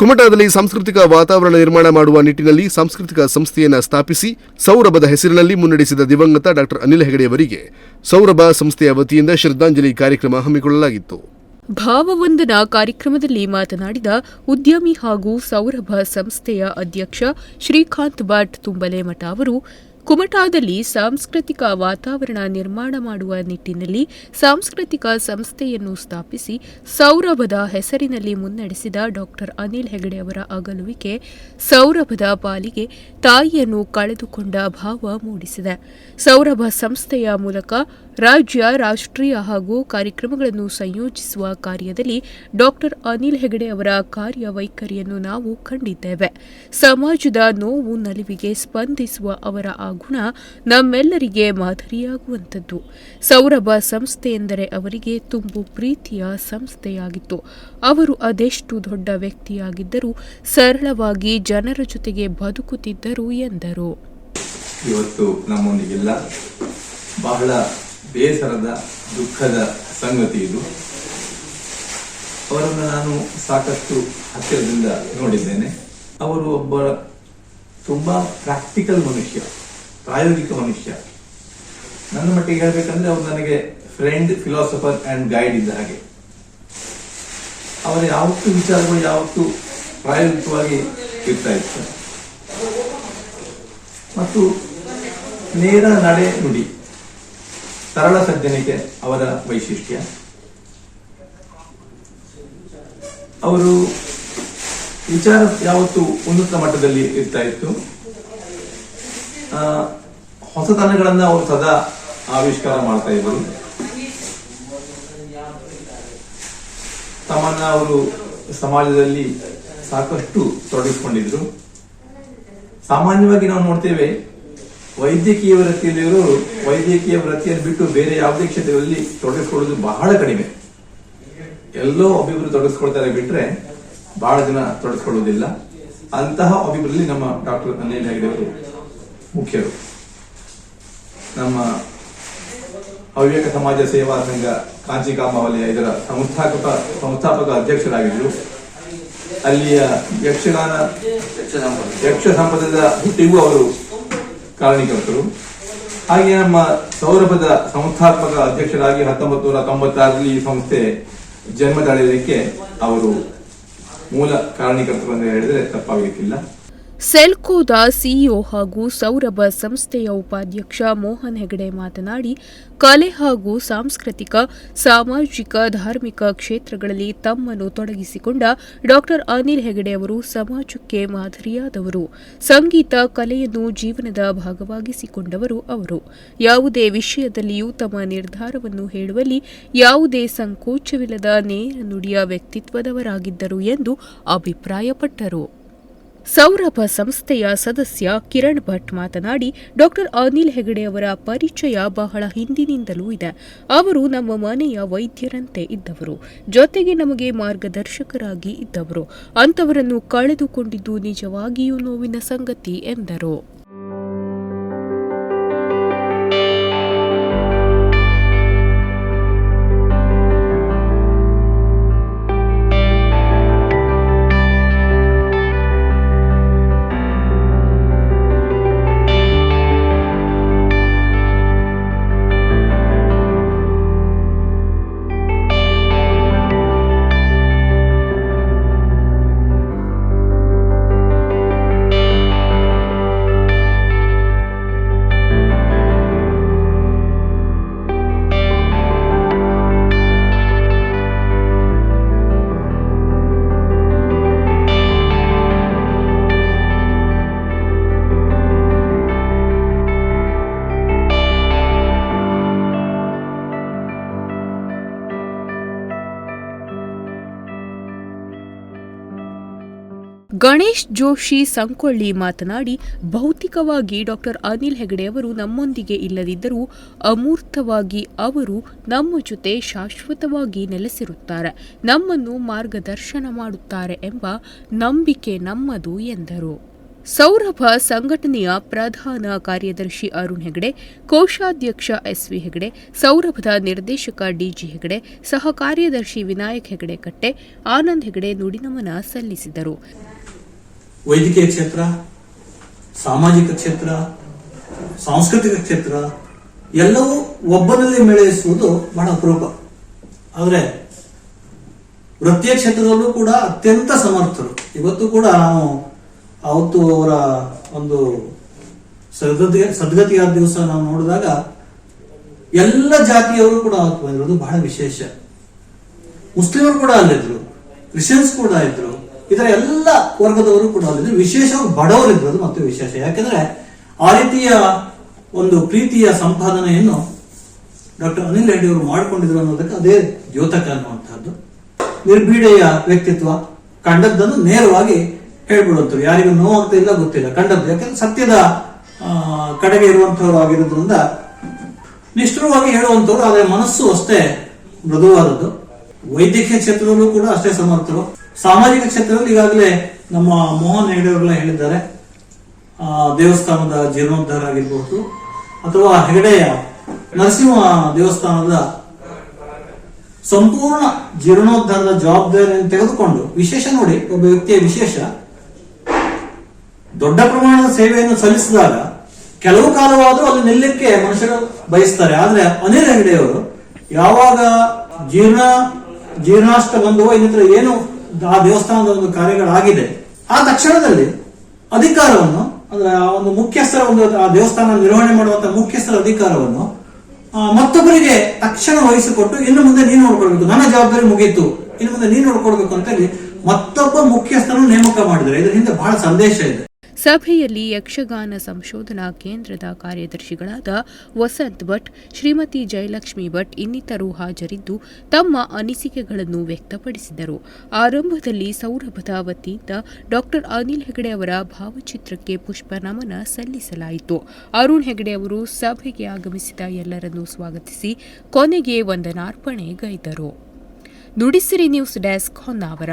ಕುಮಟಾದಲ್ಲಿ ಸಾಂಸ್ಕೃತಿಕ ವಾತಾವರಣ ನಿರ್ಮಾಣ ಮಾಡುವ ನಿಟ್ಟಿನಲ್ಲಿ ಸಾಂಸ್ಕೃತಿಕ ಸಂಸ್ಥೆಯನ್ನು ಸ್ಥಾಪಿಸಿ ಸೌರಭದ ಹೆಸರಿನಲ್ಲಿ ಮುನ್ನಡೆಸಿದ ದಿವಂಗತ ಡಾಕ್ಟರ್ ಅನಿಲ್ ಹೆಗಡೆಯವರಿಗೆ ಸೌರಭ ಸಂಸ್ಥೆಯ ವತಿಯಿಂದ ಶ್ರದ್ಧಾಂಜಲಿ ಕಾರ್ಯಕ್ರಮ ಹಮ್ಮಿಕೊಳ್ಳಲಾಗಿತ್ತು. ಭಾವವಂದನಾ ಕಾರ್ಯಕ್ರಮದಲ್ಲಿ ಮಾತನಾಡಿದ ಉದ್ಯಮಿ ಹಾಗೂ ಸೌರಭ ಸಂಸ್ಥೆಯ ಅಧ್ಯಕ್ಷ ಶ್ರೀಕಾಂತ್ ಭಟ್ ತುಂಬಲೇಮಠ ಅವರು ಕುಮಟಾದಲ್ಲಿ ಸಾಂಸ್ಕೃತಿಕ ವಾತಾವರಣ ನಿರ್ಮಾಣ ಮಾಡುವ ನಿಟ್ಟಿನಲ್ಲಿ ಸಾಂಸ್ಕೃತಿಕ ಸಂಸ್ಥೆಯನ್ನು ಸ್ಥಾಪಿಸಿ ಸೌರಭದ ಹೆಸರಿನಲ್ಲಿ ಮುನ್ನಡೆಸಿದ ಡಾಕ್ಟರ್ ಅನಿಲ್ ಹೆಗಡೆ ಅವರ ಅಗಲುವಿಕೆ ಸೌರಭದ ಪಾಲಿಗೆ ತಾಯಿಯನ್ನು ಕಳೆದುಕೊಂಡ ಭಾವ ಮೂಡಿಸಿದೆ. ಸೌರಭ ಸಂಸ್ಥೆಯ ಮೂಲಕ ರಾಜ್ಯ, ರಾಷ್ಟ್ರೀಯ ಹಾಗೂ ಕಾರ್ಯಕ್ರಮಗಳನ್ನು ಸಂಯೋಜಿಸುವ ಕಾರ್ಯದಲ್ಲಿ ಡಾಕ್ಟರ್ ಅನಿಲ್ ಹೆಗಡೆ ಅವರ ಕಾರ್ಯವೈಖರಿಯನ್ನು ನಾವು ಕಂಡಿದ್ದೇವೆ. ಸಮಾಜದ ನೋವು ನಲಿವಿಗೆ ಸ್ಪಂದಿಸುವ ಅವರ ಆ ಗುಣ ನಮ್ಮೆಲ್ಲರಿಗೆ ಮಾದರಿಯಾಗುವಂಥದ್ದು. ಸೌರಭ ಸಂಸ್ಥೆ ಎಂದರೆ ಅವರಿಗೆ ತುಂಬು ಪ್ರೀತಿಯ ಸಂಸ್ಥೆಯಾಗಿತ್ತು. ಅವರು ಅದೆಷ್ಟು ದೊಡ್ಡ ವ್ಯಕ್ತಿಯಾಗಿದ್ದರೂ ಸರಳವಾಗಿ ಜನರ ಜೊತೆಗೆ ಬದುಕುತ್ತಿದ್ದರು ಎಂದರು. ಇವತ್ತು ನಮ್ಮೊಂದಿಗೆಲ್ಲ ಬಹಳ ಬೇಸರದ, ದುಃಖದ ಸಂಗತಿ ಇದು. ಅವರನ್ನು ನಾನು ಸಾಕಷ್ಟು ಹತ್ತಿರದಿಂದ ನೋಡಿದ್ದೇನೆ. ಅವರು ಒಬ್ಬ ತುಂಬಾ ಪ್ರಾಕ್ಟಿಕಲ್ ಮನುಷ್ಯ, ಪ್ರಾಯೋಗಿಕ ಮನುಷ್ಯ. ನನ್ನ ಮಟ್ಟಿಗೆ ಹೇಳಬೇಕಂದ್ರೆ ಅವರು ನನಗೆ ಫ್ರೆಂಡ್ ಫಿಲಾಸಫರ್ ಅಂಡ್ ಗೈಡ್ ಇದ್ದ ಹಾಗೆ. ಅವರ ಯಾವತ್ತು ವಿಚಾರಗಳು ಯಾವತ್ತೂ ಪ್ರಾಯೋಗಿಕವಾಗಿ ಇರ್ತಾ ಇತ್ತು. ಮತ್ತು ನೇರ ನಡೆ ನುಡಿ. ಸರಳ ಸಜ್ಜನಿಕೆ ಅವರ ವೈಶಿಷ್ಟ್ಯ. ಅವರು ವಿಚಾರ ಯಾವತ್ತು ಉನ್ನತ ಮಟ್ಟದಲ್ಲಿ ಇರ್ತಾ ಇತ್ತು. ಹೊಸತನಗಳನ್ನ ಅವರು ಸದಾ ಆವಿಷ್ಕಾರ ಮಾಡ್ತಾ ಇದ್ರು ತಮ್ಮನ್ನ ಅವರು ಸಮಾಜದಲ್ಲಿ ಸಾಕಷ್ಟು ತೊಡಗಿಸಿಕೊಂಡಿದ್ರು. ಸಾಮಾನ್ಯವಾಗಿ ನಾವು ನೋಡ್ತೇವೆ ವೈದ್ಯಕೀಯ ವೃತ್ತಿಯಲ್ಲಿರೋರು ವೈದ್ಯಕೀಯ ವೃತ್ತಿಯನ್ನು ಬಿಟ್ಟು ಬೇರೆ ಯಾವುದೇ ಕ್ಷೇತ್ರದಲ್ಲಿ ತೊಡಗಿಸ್ಕೊಳ್ಳೋದು ಬಹಳ ಕಡಿಮೆ. ಎಲ್ಲೋ ಒಬ್ಬಿಬ್ರು ತೊಡಗಿಸ್ಕೊಳ್ತಾರೆ ಬಿಟ್ರೆ ಬಹಳ ಜನ ತೊಡಗಿಸ್ಕೊಳ್ಳೋದಿಲ್ಲ. ಅಂತಹ ಒಬ್ಬಿಬ್ಬರಲ್ಲಿ ನಮ್ಮ ಡಾಕ್ಟರ್ ಅನಿಲ್ ಅವರು ಮುಖ್ಯರು. ನಮ್ಮ ಹವ್ಯಕ ಸಮಾಜ ಸೇವಾ ಸಂಘ ಕಾಂಚಿಕಾಮ ವಲಯ ಇದರ ಸಂಸ್ಥಾಪಕ ಸಂಸ್ಥಾಪಕ ಅಧ್ಯಕ್ಷರಾಗಿದ್ದರು. ಅಲ್ಲಿಯ ಯಕ್ಷಗಾನ ಯಕ್ಷ ಸಂಪದದ ಹುಟ್ಟಿಗೂ ಅವರು ಕಾರಣೀಕರ್ತರು ಹಾಗೆ ನಮ್ಮ ಸೌರಭದ ಸಂಸ್ಥಾತ್ಮಕ ಅಧ್ಯಕ್ಷರಾಗಿ ಹತ್ತೊಂಬತ್ತು ನೂರ ತೊಂಬತ್ತಾರರಲ್ಲಿ ಈ ಸಂಸ್ಥೆ ಜನ್ಮ ತಳೆಯಲಿಕ್ಕೆ ಅವರು ಮೂಲ ಕಾರಣೀಕರ್ತರು ಅಂತ ಹೇಳಿದ್ರೆ ತಪ್ಪಾಗಲಿಕ್ಕಿಲ್ಲ. ಸೆಲ್ಕೋದ ಸಿಇಒ ಹಾಗೂ ಸೌರಭ ಸಂಸ್ಥೆಯ ಉಪಾಧ್ಯಕ್ಷ ಮೋಹನ್ ಹೆಗಡೆ ಮಾತನಾಡಿ, ಕಲೆ ಹಾಗೂ ಸಾಂಸ್ಕೃತಿಕ, ಸಾಮಾಜಿಕ, ಧಾರ್ಮಿಕ ಕ್ಷೇತ್ರಗಳಲ್ಲಿ ತಮ್ಮನ್ನು ತೊಡಗಿಸಿಕೊಂಡ ಡಾಕ್ಟರ್ ಅನಿಲ್ ಹೆಗಡೆ ಅವರು ಸಮಾಜಕ್ಕೆ ಮಾದರಿಯಾದವರು. ಸಂಗೀತ, ಕಲೆಯನ್ನು ಜೀವನದ ಭಾಗವಾಗಿಸಿಕೊಂಡವರು ಅವರು. ಯಾವುದೇ ವಿಷಯದಲ್ಲಿಯೂ ತಮ್ಮ ನಿರ್ಧಾರವನ್ನು ಹೇಳುವಲ್ಲಿ ಯಾವುದೇ ಸಂಕೋಚವಿಲ್ಲದ ನೇರ ನುಡಿಯ ವ್ಯಕ್ತಿತ್ವದವರಾಗಿದ್ದರು ಎಂದು ಅಭಿಪ್ರಾಯಪಟ್ಟರು. ಸೌರಭ ಸಂಸ್ಥೆಯ ಸದಸ್ಯ ಕಿರಣ್ ಭಟ್ ಮಾತನಾಡಿ, ಡಾಕ್ಟರ್ ಅನಿಲ್ ಹೆಗಡೆ ಅವರ ಪರಿಚಯ ಬಹಳ ಹಿಂದಿನಿಂದಲೂ ಇದೆ. ಅವರು ನಮ್ಮ ಮನೆಯ ವೈದ್ಯರಂತೆ ಇದ್ದವರು. ಜೊತೆಗೆ ನಮಗೆ ಮಾರ್ಗದರ್ಶಕರಾಗಿ ಇದ್ದವರು. ಅಂತವರನ್ನು ಕಳೆದುಕೊಂಡಿದ್ದು ನಿಜವಾಗಿಯೂ ನೋವಿನ ಸಂಗತಿ ಎಂದರು. ಗಣೇಶ್ ಜೋಶಿ ಸಂಕೊಳ್ಳಿ ಮಾತನಾಡಿ, ಭೌತಿಕವಾಗಿ ಡಾಕ್ಟರ್ ಅನಿಲ್ ಹೆಗಡೆ ಅವರು ನಮ್ಮೊಂದಿಗೆ ಇಲ್ಲದಿದ್ದರೂ ಅಮೂರ್ತವಾಗಿ ಅವರು ನಮ್ಮ ಜೊತೆ ಶಾಶ್ವತವಾಗಿ ನೆಲೆಸಿರುತ್ತಾರೆ, ನಮ್ಮನ್ನು ಮಾರ್ಗದರ್ಶನ ಮಾಡುತ್ತಾರೆ ಎಂಬ ನಂಬಿಕೆ ನಮ್ಮದು ಎಂದರು. ಸೌರಭ ಸಂಘಟನೆಯ ಪ್ರಧಾನ ಕಾರ್ಯದರ್ಶಿ ಅರುಣ್ ಹೆಗಡೆ, ಕೋಶಾಧ್ಯಕ್ಷ ಎಸ್ವಿ ಹೆಗಡೆ, ಸೌರಭದ ನಿರ್ದೇಶಕ ಡಿಜಿ ಹೆಗಡೆ, ಸಹ ಕಾರ್ಯದರ್ಶಿ ವಿನಾಯಕ್ ಹೆಗಡೆ ಕಟ್ಟೆ, ಆನಂದ್ ಹೆಗಡೆ ನುಡಿನಮನ ಸಲ್ಲಿಸಿದರು. ವೈದ್ಯಕೀಯ ಕ್ಷೇತ್ರ, ಸಾಮಾಜಿಕ ಕ್ಷೇತ್ರ, ಸಾಂಸ್ಕೃತಿಕ ಕ್ಷೇತ್ರ, ಎಲ್ಲವೂ ಒಬ್ಬನಲ್ಲಿ ಮೇಳೈಸುವುದು ಬಹಳ ಅಪರೂಪ. ಆದರೆ ವೃತ್ತಿಯ ಕ್ಷೇತ್ರದಲ್ಲೂ ಕೂಡ ಅತ್ಯಂತ ಸಮರ್ಥರು. ಇವತ್ತು ಕೂಡ ನಾವು ಅವತ್ತು ಅವರ ಒಂದು ಸದ್ಗತಿ ಸದ್ಗತಿಯಾದ ದಿವಸ ನಾವು ನೋಡಿದಾಗ ಎಲ್ಲ ಜಾತಿಯವರು ಕೂಡ ಅವತ್ತು ಬಂದಿರೋದು ಬಹಳ ವಿಶೇಷ. ಮುಸ್ಲಿಮರು ಕೂಡ ಅಲ್ಲಿದ್ರು ಕ್ರಿಶ್ಚಿಯನ್ಸ್ ಕೂಡ ಇದ್ರು. ಇದರ ಎಲ್ಲ ವರ್ಗದವರು ಕೂಡ ಅಲ್ಲಿದ್ರು ವಿಶೇಷವಾಗಿ ಬಡವರು ಮತ್ತು ವಿಶೇಷ. ಯಾಕೆಂದ್ರೆ ಆ ರೀತಿಯ ಒಂದು ಪ್ರೀತಿಯ ಸಂಪಾದನೆಯನ್ನು ಡಾಕ್ಟರ್ ಅನಿಲ್ ರೆಡ್ಡಿ ಅವರು ಮಾಡಿಕೊಂಡಿದ್ರು ಅನ್ನೋದಕ್ಕೆ ಅದೇ ದ್ಯೋತಕ ಅನ್ನುವಂತಹದ್ದು ನಿರ್ಭೀಡೆಯ ವ್ಯಕ್ತಿತ್ವ ಕಂಡದ್ದನ್ನು ನೇರವಾಗಿ ಹೇಳ್ಬಿಡುವಂಥವ್ರು. ಯಾರಿಗೂ ನೋವಾಗ್ತಾ ಇಲ್ಲ, ಗೊತ್ತಿಲ್ಲ. ಕಂಡದ್ದು ಯಾಕಂದ್ರೆ ಸತ್ಯದ ಕಡೆಗೆ ಇರುವಂತವ್ರು ಆಗಿರೋದ್ರಿಂದ ನಿಷ್ಠುರವಾಗಿ ಹೇಳುವಂತವ್ರು ಆದರೆ ಮನಸ್ಸು ಅಷ್ಟೇ ಮೃದುವಾದದ್ದು. ವೈದ್ಯಕೀಯ ಕ್ಷೇತ್ರದಲ್ಲೂ ಕೂಡ ಅಷ್ಟೇ ಸಮರ್ಥರು. ಸಾಮಾಜಿಕ ಕ್ಷೇತ್ರದಲ್ಲಿ ಈಗಾಗಲೇ ನಮ್ಮ ಮೋಹನ್ ಹೆಗಡೆ ಅವರೆಲ್ಲ ಹೇಳಿದ್ದಾರೆ. ಆ, ದೇವಸ್ಥಾನದ ಜೀರ್ಣೋದ್ಧಾರ ಆಗಿರಬಹುದು ಅಥವಾ ಹೆಗಡೆಯ ನರಸಿಂಹ ದೇವಸ್ಥಾನದ ಸಂಪೂರ್ಣ ಜೀರ್ಣೋದ್ಧಾರದ ಜವಾಬ್ದಾರಿಯನ್ನು ತೆಗೆದುಕೊಂಡು ವಿಶೇಷ ನೋಡಿ ಒಬ್ಬ ವ್ಯಕ್ತಿಯ ವಿಶೇಷ ದೊಡ್ಡ ಪ್ರಮಾಣದ ಸೇವೆಯನ್ನು ಸಲ್ಲಿಸಿದಾಗ ಕೆಲವು ಕಾಲವಾದರೂ ಅಲ್ಲಿ ನಿಲ್ಲಕ್ಕೆ ಮನುಷ್ಯರು ಬಯಸ್ತಾರೆ. ಆದ್ರೆ ಅನಿಲ್ ಹೆಗಡೆಯವರು ಯಾವಾಗ ಜೀರ್ಣ ಜೀರ್ಣಾಷ್ಟ ಬಂದವೋ ಇನ್ನಿತರ ಏನು ಆ ದೇವಸ್ಥಾನದ ಒಂದು ಕಾರ್ಯಗಳಾಗಿದೆ. ಆ ತಕ್ಷಣದಲ್ಲಿ ಅಧಿಕಾರವನ್ನು, ಅಂದ್ರೆ ಆ ಒಂದು ಮುಖ್ಯಸ್ಥರ ಒಂದು ಆ ದೇವಸ್ಥಾನ ನಿರ್ವಹಣೆ ಮಾಡುವಂತಹ ಮುಖ್ಯಸ್ಥರ ಅಧಿಕಾರವನ್ನು ಮತ್ತೊಬ್ಬರಿಗೆ ತಕ್ಷಣ ವಹಿಸಿಕೊಟ್ಟು ಇನ್ನು ಮುಂದೆ ನೀನು ನೋಡ್ಕೊಳ್ಬೇಕು, ನನ್ನ ಜವಾಬ್ದಾರಿ ಮುಗೀತು, ಇನ್ನು ಮುಂದೆ ನೀನು ನೋಡ್ಕೊಳ್ಬೇಕು ಅಂತ ಹೇಳಿ ಮತ್ತೊಬ್ಬ ಮುಖ್ಯಸ್ಥರನ್ನು ನೇಮಕ ಮಾಡಿದರೆ ಇದರ ಹಿಂದೆ ಬಹಳ ಸಂದೇಶ ಇದೆ. ಸಭೆಯಲ್ಲಿ ಯಕ್ಷಗಾನ ಸಂಶೋಧನಾ ಕೇಂದ್ರದ ಕಾರ್ಯದರ್ಶಿಗಳಾದ ವಸಂತ್ ಭಟ್, ಶ್ರೀಮತಿ ಜಯಲಕ್ಷ್ಮಿ ಭಟ್ ಇನ್ನಿತರು ಹಾಜರಿದ್ದು ತಮ್ಮ ಅನಿಸಿಕೆಗಳನ್ನು ವ್ಯಕ್ತಪಡಿಸಿದರು. ಆರಂಭದಲ್ಲಿ ಸೌರಭದ ವತಿಯಿಂದ ಡಾಕ್ಟರ್ ಅನಿಲ್ ಹೆಗಡೆ ಅವರ ಭಾವಚಿತ್ರಕ್ಕೆ ಪುಷ್ಪ ನಮನ ಸಲ್ಲಿಸಲಾಯಿತು. ಅರುಣ್ ಹೆಗಡೆ ಅವರು ಸಭೆಗೆ ಆಗಮಿಸಿದ ಎಲ್ಲರನ್ನೂ ಸ್ವಾಗತಿಸಿ ಕೊನೆಗೆ ವಂದನಾರ್ಪಣೆ ಗೈದರು. Nudisiri news desk Honnavar.